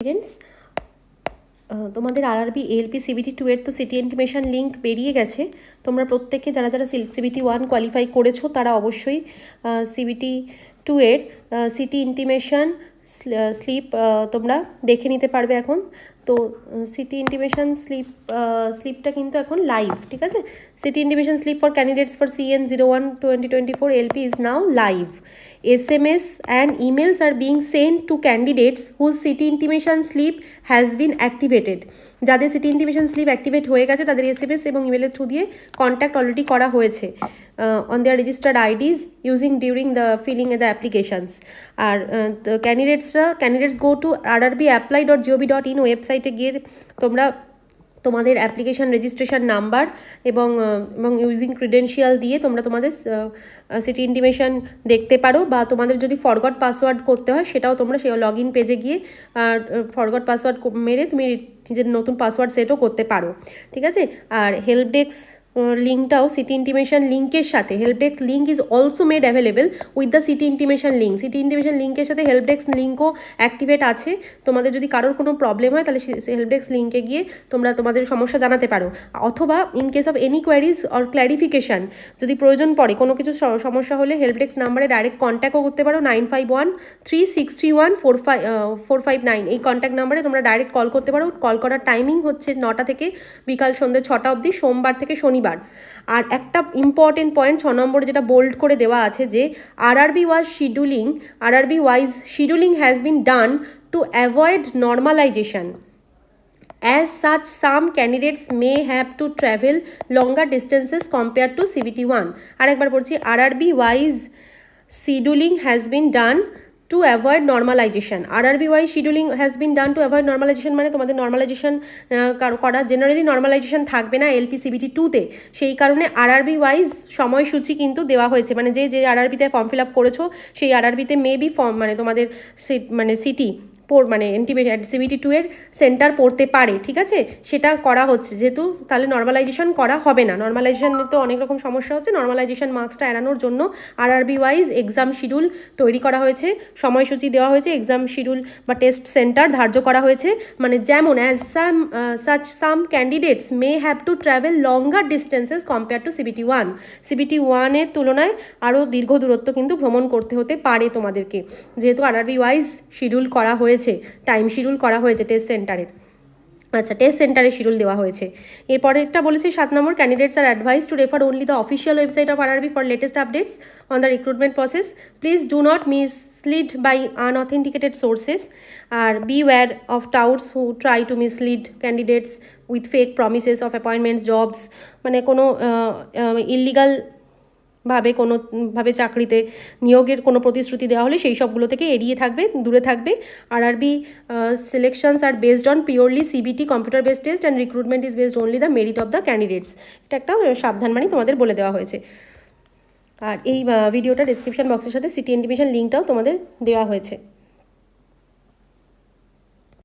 Students তোমাদের RRB LP CBT two এর তো সিটি ইন্টিমেশন লিঙ্ক বেরিয়ে গেছে। তোমরা প্রত্যেকে যারা যারা সিবিটি ওয়ান কোয়ালিফাই করেছ, তারা অবশ্যই সিবিটি টু এর সিটি ইন্টিমেশন স্লিপ তোমরা দেখে নিতে পারবে এখন। তো সিটি ইন্টিমেশন স্লিপ স্লিপটা কিন্তু এখন লাইভ ঠিক আছে? City intimation slip for candidates for CN zero one twenty twenty four LP is now live S M S and emails are being sent to candidates whose city intimation slip has been activated যাদের city intimation slip activate হয়ে গেছে, তাদের S M S এবং ইমেলের through দিয়ে contact already করা হয়েছে। On their registered IDs using during the filling the applications R ক্যান্ডিডেটসরা candidates go to R R B apply dot GOB dot in ওয়েবসাইটে গিয়ে তোমরা তোমাদের অ্যাপ্লিকেশান রেজিস্ট্রেশন নাম্বার এবং এবং ইউজিং ক্রিডেন্সিয়াল দিয়ে তোমরা তোমাদের সিটি ইন্টিমেশন দেখতে পারো বা তোমাদের যদি ফরগট পাসওয়ার্ড করতে হয় সেটাও তোমরা সে লগ ইন পেজে গিয়ে ফরগট পাসওয়ার্ড মেরে তুমি নিজের নতুন পাসওয়ার্ড সেটও করতে পারো। ঠিক আছে? আর হেল্প ডেস্ক লিঙ্কটাও সিটি ইন্টিমেশন লিঙ্কের সাথে help desk link is also made available with the city intimation link city intimation লিঙ্কের সাথে হেল্প ডেস্ক লিঙ্কও অ্যাক্টিভেট আছে। তোমাদের যদি কারোর কোনো প্রবলেম হয়, তাহলে হেল্প ডেস্ক লিঙ্কে গিয়ে তোমরা তোমাদের সমস্যা জানাতে পারো। অথবা in case of any queries or clarification যদি প্রয়োজন পড়ে, কোনো কিছু সমস্যা হলে হেল্প ডেস্ক নাম্বারে ডাইরেক্ট কন্ট্যাক্টও করতে পারো। Nine five one three six three one four five four five nine এই কন্ট্যাক্ট নাম্বারে তোমরা ডাইরেক্ট কল করতে পারো। কল করার টাইমিং হচ্ছে নটা থেকে বিকাল সন্ধ্যে ছটা অবধি, সোমবার থেকে শনিবার। শনিবার আর একটা ইম্পর্টেন্ট পয়েন্ট ছ নম্বরে যেটা বোল্ড করে দেওয়া আছে যে R B was scheduling R RB wise scheduling has been done to avoid normalization as such some candidates may have to travel longer distances compare to CBT one আর একবার বলছি R B wise scheduling has been done to avoid normalization R Y scheduling has been done to avoid normalization মানে তোমাদের normalisation করা generally normalisation থাকবে না LP CBT টুতে সেই কারণে আর আরআরবি ওয়াইজ সময়সূচি কিন্তু দেওয়া হয়েছে। মানে যে যে আর আর বিতে ফর্ম ফিল আপ করেছ, সেই আর আরআরবিতে মেবি ফর্ম মানে তোমাদের মানে সিটি মানে এনটিমেশন সিবিটি টু এর সেন্টার পড়তে পারে, ঠিক আছে? সেটা করা হচ্ছে, যেহেতু তাহলে নর্মালাইজেশন করা হবে না। নর্মালাইজেশন তো অনেক রকম সমস্যা হচ্ছে নর্মালাইজেশন মার্কসটা এড়ানোর জন্য আর আরবি ওয়াইজ এক্সাম শিডিউল তৈরি করা হয়েছে, সময়সূচি দেওয়া হয়েছে এক্সাম শিডিউল বা টেস্ট সেন্টার ধার্য করা হয়েছে। মানে যেমন as some such some candidates may have to travel longer distances compare to CBT one CBT ওয়ানের তুলনায় আরও দীর্ঘ দূরত্ব কিন্তু ভ্রমণ করতে হতে পারে তোমাদেরকে। যেহেতু আর আরবি ওয়াইজ শিডিউল করা হয়েছে হয়েছে টাইম শিডিউল করা হয়েছে টেস্ট সেন্টারের আচ্ছা টেস্ট সেন্টারে শিডিউল দেওয়া হয়েছে। এরপরেরটা বলেছে, সাত নম্বর candidates are advise to refer only the official website of RRB for latest updates on the recruitment process please do not mislead by unauthenticated sources are beware of touts who try to mislead candidates with fake promises of appointments jobs মানে কোনো illegal ভাবে কোনোভাবে চাকরিতে নিয়োগের কোনো প্রতিশ্রুতি দেওয়া হলে সেই সবগুলো থেকে এড়িয়ে থাকবে, দূরে থাকবে। R RB selections are based on purely CBT computer based test and recruitment is based only the merit of the candidates এটা একটা সাবধান মানে তোমাদের বলে দেওয়া হয়েছে। আর এই ভিডিওটা ডিসক্রিপশন বক্সের সাথে সিটি ইন্টিমেশন লিঙ্কটাও তোমাদের দেওয়া হয়েছে।